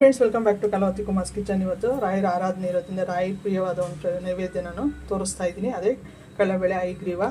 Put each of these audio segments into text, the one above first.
Friends welcome back to Kalavati Kumar's kitchen ಇವತ್ತು ರಾಯರ ಆರಾಧನೆ ಇರೋದ್ರಿಂದ ರಾಯಿ ಪ್ರಿಯವಾದ ಒಂದು ನೈವೇದ್ಯ ನಾನು ತೋರಿಸ್ತಾ ಇದ್ದೀನಿ. ಅದೇ ಕಡಲೆಬೇಳೆ ಐಗ್ರೀವ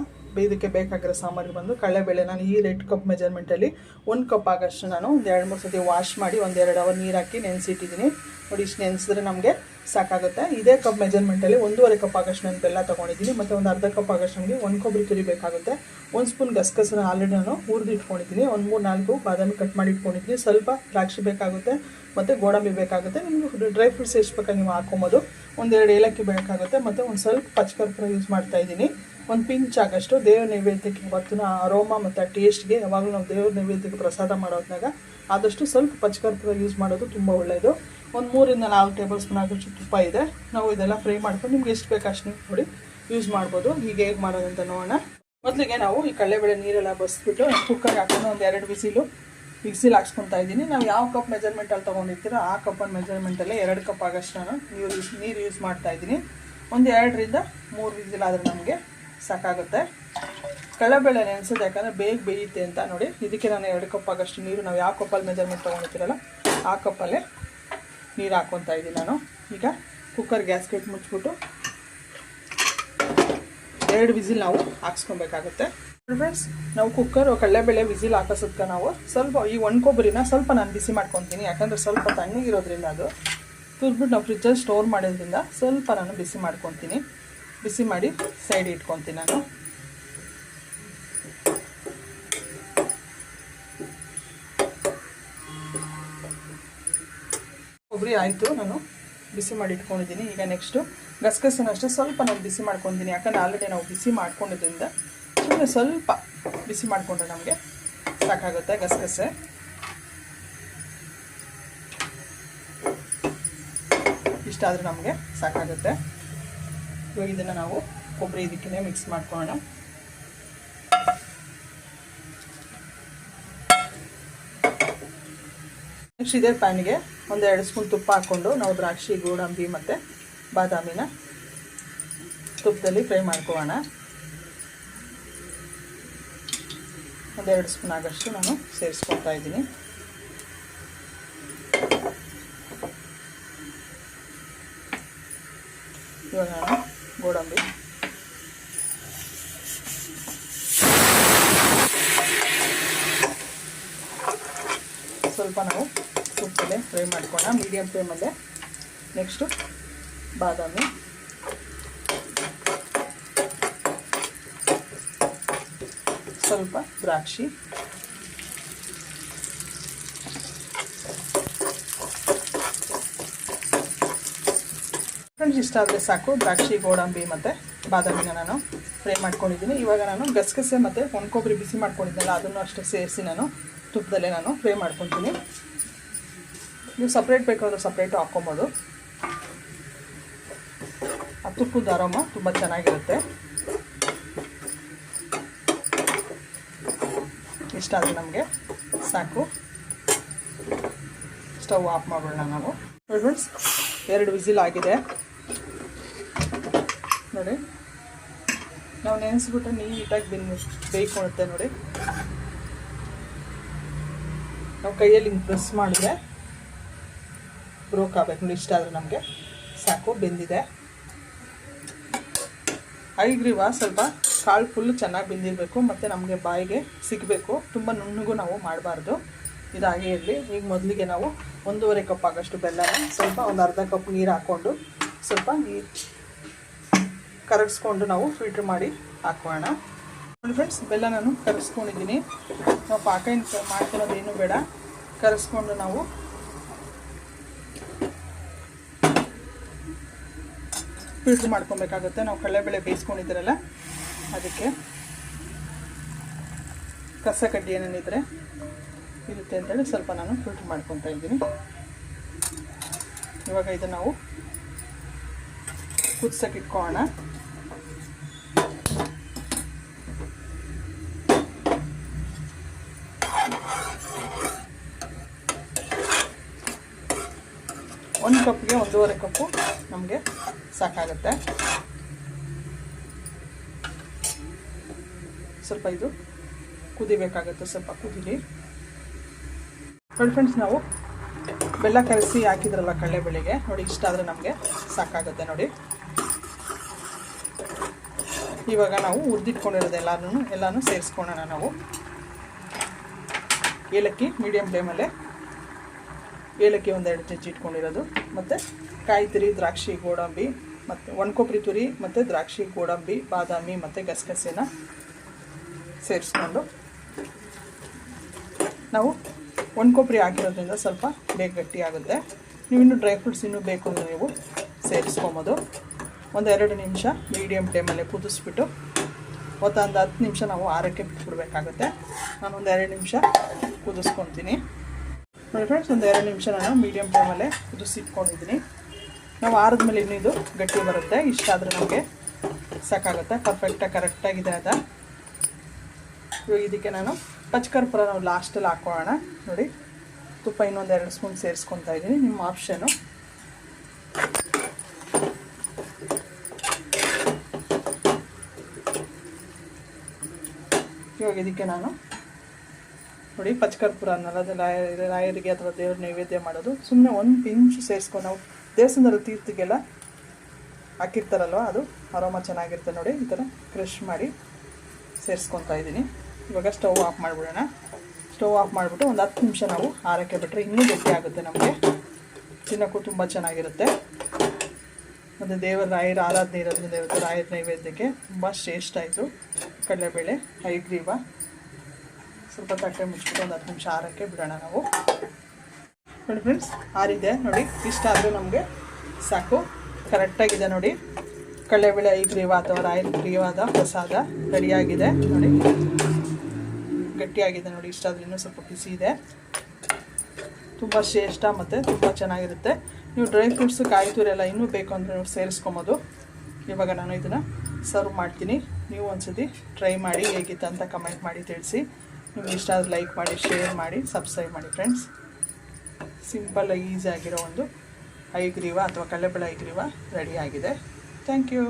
ಇದಕ್ಕೆ ಬೇಕಾಗಿರೋ ಸಾಮಗ್ರಿ ಬಂದು ಕಡಲೆಬೇಳೆ ನಾನು ಈ ರೆಡ್ ಕಪ್ ಮೆಜರ್ಮೆಂಟಲ್ಲಿ ಒಂದು ಕಪ್ ಆಗೋಷ್ಟು ನಾನು ಒಂದು ಎರಡು ಮೂರು ಸತಿ ವಾಶ್ ಮಾಡಿ ಒಂದೆರಡು ಅವರ್ ನೀರು ಹಾಕಿ ನೆನೆಸಿಟ್ಟಿದ್ದೀನಿ. ನೋಡಿ, ಇಷ್ಟು ನೆನೆಸಿದ್ರೆ ನಮಗೆ ಸಾಕಾಗುತ್ತೆ. ಇದೇ ಕಪ್ ಮೆಜರ್ಮೆಂಟಲ್ಲಿ ಒಂದೂವರೆ ಕಪ್ ಆಗೋಷ್ಟು ನಾನು ಬೆಲ್ಲ ತೊಗೊಂಡಿದ್ದೀನಿ. ಮತ್ತು ಒಂದು ಅರ್ಧ ಕಪ್ ಆಗೋಷ್ಟು ನಮಗೆ ಒಂದು ಕೊಬ್ಬರಿ ತುರಿ ಬೇಕಾಗುತ್ತೆ. ಒಂದು ಸ್ಪೂನ್ ಗಸಗಸನ ಆಲ್ರೆಡಿ ನಾನು ಹುರಿದು ಇಟ್ಕೊಂಡಿದ್ದೀನಿ. ಒಂದು ಮೂರು ನಾಲ್ಕು ಬಾದಾಮಿ ಕಟ್ ಮಾಡಿ ಇಟ್ಕೊಂಡಿದ್ದೀನಿ. ಸ್ವಲ್ಪ ದ್ರಾಕ್ಷಿ ಬೇಕಾಗುತ್ತೆ, ಮತ್ತು ಗೋಡಂಬಿ ಬೇಕಾಗುತ್ತೆ. ನಿಮಗೆ ಡ್ರೈ ಫ್ರೂಟ್ಸ್ ಎಷ್ಟು ಬೇಕಾಗಿ ನೀವು ಹಾಕೊಬೋದು. ಒಂದೆರಡು ಏಲಕ್ಕಿ ಬೇಕಾಗುತ್ತೆ, ಮತ್ತು ಒಂದು ಸ್ವಲ್ಪ ಪಚ್ಚಕರ್ಪೂರ ಯೂಸ್ ಮಾಡ್ತಾ ಇದ್ದೀನಿ. ಒಂದು ಪಿಂಚ್ ಆಗಷ್ಟು ದೇವ್ರ ನೈವೇದ್ಯಕ್ಕೆ ಇವತ್ತಿನ ಅರೋಮ ಮತ್ತು ಆ ಟೇಸ್ಟ್ಗೆ ಯಾವಾಗಲೂ ನಾವು ದೇವ್ರ ನೈವೇದ್ಯಕ್ಕೆ ಪ್ರಸಾದ ಮಾಡೋದ್ನಾಗ ಆದಷ್ಟು ಸ್ವಲ್ಪ ಪಚ್ಚಕರ್ಪೂರ ಯೂಸ್ ಮಾಡೋದು ತುಂಬ ಒಳ್ಳೆಯದು ಒಂದು ಮೂರಿಂದ ನಾಲ್ಕು ಟೇಬಲ್ ಸ್ಪೂನ್ ಆಗೋಷ್ಟು ತುಪ್ಪ ಇದೆ. ನಾವು ಇದೆಲ್ಲ ಫ್ರೈ ಮಾಡ್ಕೊಂಡು ನಿಮ್ಗೆ ಎಷ್ಟು ಬೇಕು ಅಷ್ಟು ನೋಡಿ ಯೂಸ್ ಮಾಡ್ಬೋದು. ಹೀಗೆ ಹೇಗೆ ಮಾಡೋದಂತ ನೋಡೋಣ. ಮೊದಲಿಗೆ ನಾವು ಈ ಕಡಲೆಬೇಳೆ ನೀರೆಲ್ಲ ಬಸ್ಬಿಟ್ಟು ಕುಕ್ಕರ್ಗೆ ಹಾಕೊಂಡು ಒಂದು ಎರಡು ಬಿಸಿಲು ಮಿಕ್ಸಿಲಿ ಹಾಕ್ಸ್ಕೊತಾ ಇದ್ದೀನಿ. ನಾವು ಯಾವ ಕಪ್ ಮೆಜರ್ಮೆಂಟಲ್ಲಿ ತೊಗೊಂಡಿರ್ತೀರೋ ಆ ಕಪ್ಪನ್ನು ಮೆಜರ್ಮೆಂಟಲ್ಲೇ ಎರಡು ಕಪ್ ಆಗಷ್ಟು ನಾನು ನೀರು ಯೂಸ್ ನೀರು ಯೂಸ್ ಮಾಡ್ತಾ ಇದ್ದೀನಿ. ಒಂದು ಎರಡರಿಂದ ಮೂರು ವಿಸಿಲ್ ಆದರೆ ನಮಗೆ ಸಾಕಾಗುತ್ತೆ. ಕಡಲೆಬೇಳೆ ನೆನೆಸೋದು ಯಾಕಂದರೆ ಬೇಗ ಬೇಯುತ್ತೆ ಅಂತ ನೋಡಿ. ಇದಕ್ಕೆ ನಾನು ಎರಡು ಕಪ್ ಆಗಷ್ಟು ನೀರು, ನಾವು ಯಾವ ಕಪ್ಪಲ್ಲಿ ಮೆಜರ್ಮೆಂಟ್ ತೊಗೊಂಡಿರ್ತೀರಲ್ಲ, ಆ ಕಪ್ಪಲ್ಲೇ ನೀರು ಹಾಕ್ಕೊತಾ ಇದ್ದೀನಿ ನಾನು. ಈಗ ಕುಕ್ಕರ್ ಗ್ಯಾಸ್ಕೆಟ್ ಮುಚ್ಚಿಬಿಟ್ಟು ಎರಡು ವಿಸಿಲ್ ನಾವು ಹಾಕ್ಸ್ಕೊಬೇಕಾಗುತ್ತೆ. ಫ್ರೆಂಡ್ಸ್ ನಾವು ಕುಕ್ಕರ್ ಕಡಲೆಬೇಳೆ ವಿಸಿಲ್ ಹಾಕಸೋದ್ಕ ನಾವು ಸ್ವಲ್ಪ ಈ ಒಣ ಕೊಬ್ಬರಿನ ಸ್ವಲ್ಪ ನಾನು ಬಿಸಿ ಮಾಡ್ಕೊತೀನಿ. ಯಾಕಂದರೆ ಸ್ವಲ್ಪ ತಣ್ಣಗಿರೋದ್ರಿಂದ ಅದು. ತುರ್ಬಿಟ್ಟು ನಾವು ಫ್ರಿಜ್ಜಲ್ಲಿ ಸ್ಟೋರ್ ಮಾಡೋದ್ರಿಂದ ಸ್ವಲ್ಪ ನಾನು ಬಿಸಿ ಮಾಡ್ಕೊತೀನಿ. ಬಿಸಿ ಮಾಡಿ ಸೈಡ್ ಇಟ್ಕೊತೀನಿ ನಾನು. ಕೊಬ್ಬರಿ ಆಯಿತು, ನಾನು ಬಿಸಿ ಮಾಡಿ ಇಟ್ಕೊಂಡಿದ್ದೀನಿ. ಈಗ ನೆಕ್ಸ್ಟು ಗಸಗಸೆನ ಅಷ್ಟೇ, ಸ್ವಲ್ಪ ನಾನು ಬಿಸಿ ಮಾಡ್ಕೊಂಡಿದ್ದೀನಿ. ಯಾಕಂದರೆ ಆಲ್ರೆಡಿ ನಾವು ಬಿಸಿ ಮಾಡ್ಕೊಂಡಿದ್ದರಿಂದ ಸುಮ್ಮನೆ ಸ್ವಲ್ಪ ಬಿಸಿ ಮಾಡಿಕೊಂಡ್ರೆ ನಮಗೆ ಸಾಕಾಗುತ್ತೆ ಗಸಗಸೆ. ಇಷ್ಟಾದರೂ ನಮಗೆ ಸಾಕಾಗುತ್ತೆ. ಇವಾಗ ಇದನ್ನು ನಾವು ಕೊಬ್ಬರಿ ಇದಕ್ಕೆ ಮಿಕ್ಸ್ ಮಾಡ್ಕೊಳ್ಳೋಣ. ನೆಕ್ಸ್ಟ್ ಇದೇ ಪ್ಯಾನ್ಗೆ ಒಂದೆರಡು ಸ್ಪೂನ್ ತುಪ್ಪ ಹಾಕ್ಕೊಂಡು ನಾವು ದ್ರಾಕ್ಷಿ, ಗೋಡಂಬಿ ಮತ್ತು ಬಾದಾಮಿನ ತುಪ್ಪದಲ್ಲಿ ಫ್ರೈ ಮಾಡ್ಕೊಳ್ಳೋಣ. ಒಂದೆರಡು ಸ್ಪೂನ್ ಆಗಷ್ಟು ನಾನು ಸೇರಿಸ್ಕೊಳ್ತಾ ಇದ್ದೀನಿ. ಇವಾಗ ನಾನು ಗೋಡಂಬಿ ಸ್ವಲ್ಪ ನಾವು ತುಪ್ಪದಲ್ಲೇ ಫ್ರೈ ಮಾಡ್ಕೊಳ್ಳೋಣ ಮೀಡಿಯಮ್ ಫ್ಲೇಮಲ್ಲೇ ನೆಕ್ಸ್ಟು ಬಾದಾಮಿ ಸ್ವಲ್ಪ ದ್ರಾಕ್ಷಿ ಇಷ್ಟ ಆದರೆ ಸಾಕು. ದ್ರಾಕ್ಷಿ, ಗೋಡಂಬಿ ಮತ್ತು ಬಾದಾಮಿನ ನಾನು ಫ್ರೈ ಮಾಡ್ಕೊಂಡಿದ್ದೀನಿ. ಇವಾಗ ನಾನು ಗಸಗಸೆ ಮತ್ತು ಒಣಕೊಬ್ಬರಿ ಬಿಸಿ ಮಾಡ್ಕೊಂಡಿದ್ದೆಲ್ಲ ಅದನ್ನು ಅಷ್ಟೇ ಸೇರಿಸಿ ನಾನು ತುಪ್ಪದಲ್ಲೇ ನಾನು ಫ್ರೈ ಮಾಡ್ಕೊತೀನಿ ನೀವು ಸಪ್ರೇಟ್ ಬೇಕಾದ್ರೂ ಸಪ್ರೇಟು ಹಾಕ್ಕೊಬೋದು. ಆ ತುಪ್ಪದ ಆರೋಮ ತುಂಬ ಚೆನ್ನಾಗಿರುತ್ತೆ. ಇಷ್ಟ ಆದರೆ ನಮಗೆ ಸಾಕು. ಸ್ಟವ್ ಆಫ್ ಮಾಡೋಣ ನಾವು. ಎರಡು ವಿಸಿಲ್ ಆಗಿದೆ. ನೋಡಿ. ನಾವು ನೆನೆಸ್ಬಿಟ್ಟು ನೀಟಾಗಿ ಬೆನ್ ಬೇಯ್ಕೊಳುತ್ತೆ ನೋಡಿ. ನಾವು ಕೈಯಲ್ಲಿ ಹಿಂಗೆ ಪ್ರೆಸ್ ಮಾಡಿದ್ರೆ ಬ್ರೋಕ್ ಆಗಬೇಕು ನೋಡಿ, ಇಷ್ಟ ಆದರೆ ನಮಗೆ. ಸಾಕು, ಬೆಂದಿದೆ. ಐಗ್ರೀವ ಸ್ವಲ್ಪ ಕಾಳು ಫುಲ್ಲು ಚೆನ್ನಾಗಿ ಬೆಂದಿರಬೇಕು, ಮತ್ತು ನಮಗೆ ಬಾಯಿಗೆ ಸಿಗಬೇಕು. ತುಂಬ ನುಣ್ಣಗೂ ನಾವು ಮಾಡಬಾರ್ದು. ಇದಾಗೇ ಇರಲಿ. ಈಗ ಮೊದಲಿಗೆ ನಾವು ಒಂದೂವರೆ ಕಪ್ ಆಗೋಷ್ಟು ಬೆಲ್ಲನ ಸ್ವಲ್ಪ ಒಂದು ಅರ್ಧ ಕಪ್ ನೀರು ಹಾಕ್ಕೊಂಡು ಸ್ವಲ್ಪ ನೀರು ಕರಗಿಸ್ಕೊಂಡು ನಾವು ಫಿಲ್ಟ್ರ್ ಮಾಡಿ ಹಾಕೋಣ. ನೋಡಿ ಫ್ರೆಂಡ್ಸ್ ಬೆಲ್ಲ ನಾನು ಕರಗಿಸ್ಕೊಂಡಿದ್ದೀನಿ. ನಾವು ಪಾಕ ಏನು ಮಾಡ್ಕೊಳ್ಳೋದೇನು ಬೇಡ. ಕರಗಿಸ್ಕೊಂಡು ನಾವು ಫಿಲ್ಟ್ರ್ ಮಾಡ್ಕೊಬೇಕಾಗುತ್ತೆ. ನಾವು ಕಡಲೆಬೇಳೆ ಬೇಯಿಸ್ಕೊಂಡಿದ್ದೀರಲ್ಲ, ಅದಕ್ಕೆ ಕಸ ಕಡ್ಡಿ ಏನೇನಿದ್ರೆ ಇರುತ್ತೆ ಅಂತೇಳಿ ಸ್ವಲ್ಪ ನಾನು ಫಿಲ್ಟ್ರ್ ಮಾಡ್ಕೊತಾ ಇದ್ದೀನಿ. ಇವಾಗ ಇದು ನಾವು ಕುದಿಸೋಕೆ ಇಟ್ಕೊಳ್ಳೋಣ. ಒಂದು ಕಪ್ಗೆ ಒಂದೂವರೆ ಕಪ್ಪು ನಮಗೆ ಸಾಕಾಗುತ್ತೆ. ಸ್ವಲ್ಪ ಇದು ಕುದಿಬೇಕಾಗುತ್ತೆ, ಸ್ವಲ್ಪ ಕುದೀಲಿ. ನೋಡಿ ಫ್ರೆಂಡ್ಸ್, ನಾವು ಬೆಲ್ಲ ಕಲಸಿ ಹಾಕಿದ್ರಲ್ಲ ಕಡಲೆಬೇಳೆಗೆ ನೋಡಿ ಇಷ್ಟ ಆದರೆ ನಮಗೆ ಸಾಕಾಗುತ್ತೆ ನೋಡಿ. ಇವಾಗ ನಾವು ಹುರಿದಿಟ್ಕೊಂಡಿರೋದು ಎಲ್ಲಾನು ಎಲ್ಲನೂ ಸೇರಿಸ್ಕೊಳ್ಳೋಣ ನಾವು. ಏಲಕ್ಕಿ ಮೀಡಿಯಮ್ ಫ್ಲೇಮಲ್ಲೇ ಏಲಕ್ಕಿ ಒಂದೆರಡು ಜಜ್ಜಿ ಇಟ್ಕೊಂಡಿರೋದು ಮತ್ತು ಕಾಯಿ ತುರಿ ದ್ರಾಕ್ಷಿ, ಗೋಡಂಬಿ, ಮತ್ತು ಒಣಕೊಬ್ಬರಿ ತುರಿ, ಮತ್ತು ದ್ರಾಕ್ಷಿ, ಗೋಡಂಬಿ, ಬಾದಾಮಿ, ಮತ್ತು ಗಸಗಸೆನ ಸೇರಿಸ್ಕೊಂಡು ನಾವು ಒಣಕೊಬ್ಬರಿ ಹಾಕಿರೋದ್ರಿಂದ ಸ್ವಲ್ಪ ಬೇಗ ಗಟ್ಟಿ ಆಗುತ್ತೆ. ನೀವು ಇನ್ನೂ ಡ್ರೈ ಫ್ರೂಟ್ಸ್ ಇನ್ನೂ ಬೇಕು ಅಂದರೆ ನೀವು ಸೇರಿಸ್ಕೊಬೋದು. ಎರಡು ನಿಮಿಷ ಮೀಡಿಯಮ್ ಟೈಮಲ್ಲಿ ಕುದಿಸ್ಬಿಟ್ಟು ಒಂದು ಹತ್ತು ನಿಮಿಷ ನಾವು ಆರಕ್ಕೆ ಬಿಟ್ಬಿಡ್ಬೇಕಾಗುತ್ತೆ. ನಾನು ಒಂದು ಎರಡು ನಿಮಿಷ ಕುದಿಸ್ಕೊತೀನಿ. ನೋಡಿ ಫ್ರೆಂಡ್ಸ್ ಒಂದು ಎರಡು ನಿಮಿಷ ನಾನು ಮೀಡಿಯಮ್ ಫ್ಲೇಮಲ್ಲೇ ಕುದಿಸಿಟ್ಕೊಂಡಿದ್ದೀನಿ ನಾವು ಆರದ ಮೇಲೆ ಇನ್ನೂ ಇದು ಗಟ್ಟಿ ಬರುತ್ತೆ. ಇಷ್ಟ ಆದರೆ ನಮಗೆ ಸಾಕಾಗುತ್ತೆ. ಪರ್ಫೆಕ್ಟಾಗಿ ಕರೆಕ್ಟಾಗಿದೆ ಅದ. ಇವಾಗ ಇದಕ್ಕೆ ನಾನು ಪಚ್ಕರ್ಪುರ ನಾವು ಲಾಸ್ಟಲ್ಲಿ ಹಾಕೊಳ್ಳೋಣ ನೋಡಿ, ತುಪ್ಪ ಇನ್ನೊಂದು ಎರಡು ಸ್ಪೂನ್ ಸೇರಿಸ್ಕೊತಾ ಇದ್ದೀನಿ. ನಿಮ್ಮ ಆಪ್ಷನು ಇವಾಗ ಇದಕ್ಕೆ ನಾನು ನೋಡಿ, ಪಚ್ಕರ್ಪುರ ಅನ್ನಲ್ಲ ರಾಯ ರಾಯರಿಗೆ ಅಥವಾ ದೇವ್ರ ನೈವೇದ್ಯ ಮಾಡೋದು. ಸುಮ್ಮನೆ ಒಂದು ಪಿಂಚ್ ಸೇರಿಸ್ಕೊಂಡು ನಾವು ದೇವಸ್ಥಾನದಲ್ಲಿ ತೀರ್ಥಿಗೆಲ್ಲ ಹಾಕಿರ್ತಾರಲ್ವ, ಅದು ಅರೋಮ ಚೆನ್ನಾಗಿರುತ್ತೆ ನೋಡಿ, ಈ ಥರ ಕ್ರಷ್ ಮಾಡಿ ಸೇರಿಸ್ಕೊತಾ ಇದ್ದೀನಿ. ಇವಾಗ ಸ್ಟವ್ ಆಫ್ ಮಾಡಿಬಿಡೋಣ. ಸ್ಟವ್ ಆಫ್ ಮಾಡಿಬಿಟ್ಟು ಒಂದು ಹತ್ತು ನಿಮಿಷ ನಾವು ಆರಕ್ಕೆ ಬಿಟ್ಟರೆ ಇನ್ನೂ ಗಟ್ಟಿ ಆಗುತ್ತೆ ನಮಗೆ. ತಿನ್ನೋಕ್ಕೂ ತುಂಬ ಚೆನ್ನಾಗಿರುತ್ತೆ. ಮತ್ತು ದೇವರ ರಾಯರ ಆರಾಧನೆ ಇರೋದ್ರಿಂದ ಇವತ್ತು ರಾಯರ ನೈವೇದ್ಯಕ್ಕೆ ತುಂಬ ಶ್ರೇಷ್ಠ ಆಯಿತು ಕಡಲೆಬೇಳೆ, ಹೈಗ್ರೀವ ಸ್ವಲ್ಪ ತಟ್ಟೆ ಮುಚ್ಚಿಬಿಟ್ಟು ಒಂದು ಹತ್ತು ನಿಮಿಷ ಆರಕ್ಕೆ ಬಿಡೋಣ ನಾವು. ನೋಡಿ ಫ್ರೆಂಡ್ಸ್ ಆರಿದೆ, ನೋಡಿ. ಇಷ್ಟ ಆದರೂ ನಮಗೆ ಸಾಕು. ಕರೆಕ್ಟಾಗಿದೆ ನೋಡಿ. ಕಡಲೆಬೇಳೆ ಐದು ಅಥವಾ ರಾಯಲ್ ಪ್ರಿಯವಾದ ಪ್ರಸಾದ ರೆಡಿಯಾಗಿದೆ ನೋಡಿ. ಗಟ್ಟಿಯಾಗಿದೆ ನೋಡಿ. ಇಷ್ಟ ಆದ್ರೆ ಇನ್ನೂ ಸ್ವಲ್ಪ ಬಿಸಿ ಇದೆ. ತುಂಬ ಶ್ರೇಷ್ಠ ಮತ್ತು ತುಂಬ ಚೆನ್ನಾಗಿರುತ್ತೆ. ನೀವು ಡ್ರೈ ಫ್ರೂಟ್ಸು ಕಾಯಿ ತುರೆಲ್ಲ ಇನ್ನೂ ಬೇಕು ಅಂದರೆ ನೀವು ಸೇರಿಸ್ಕೊಬೋದು. ಇವಾಗ ನಾನು ಇದನ್ನು ಸರ್ವ್ ಮಾಡ್ತೀನಿ. ನೀವು ಒಂದ್ಸತಿ ಟ್ರೈ ಮಾಡಿ ಹೇಗಿತ್ತು ಅಂತ ಕಮೆಂಟ್ ಮಾಡಿ ತಿಳಿಸಿ. ನಿಮ್ಗೆ ಇಷ್ಟ ಆದರೆ ಲೈಕ್ ಮಾಡಿ ಶೇರ್ ಮಾಡಿ ಸಬ್ಸ್ಕ್ರೈಬ್ ಮಾಡಿ ಫ್ರೆಂಡ್ಸ್ ಸಿಂಪಲ್ ಈಸಿಯಾಗಿರೋ ಒಂದು ಐಗ್ರೀವ ಅಥವಾ ಕಡಲೆಬೇಳೆ ಐಗ್ರೀವ ರೆಡಿ ಆಗಿದೆ. Thank you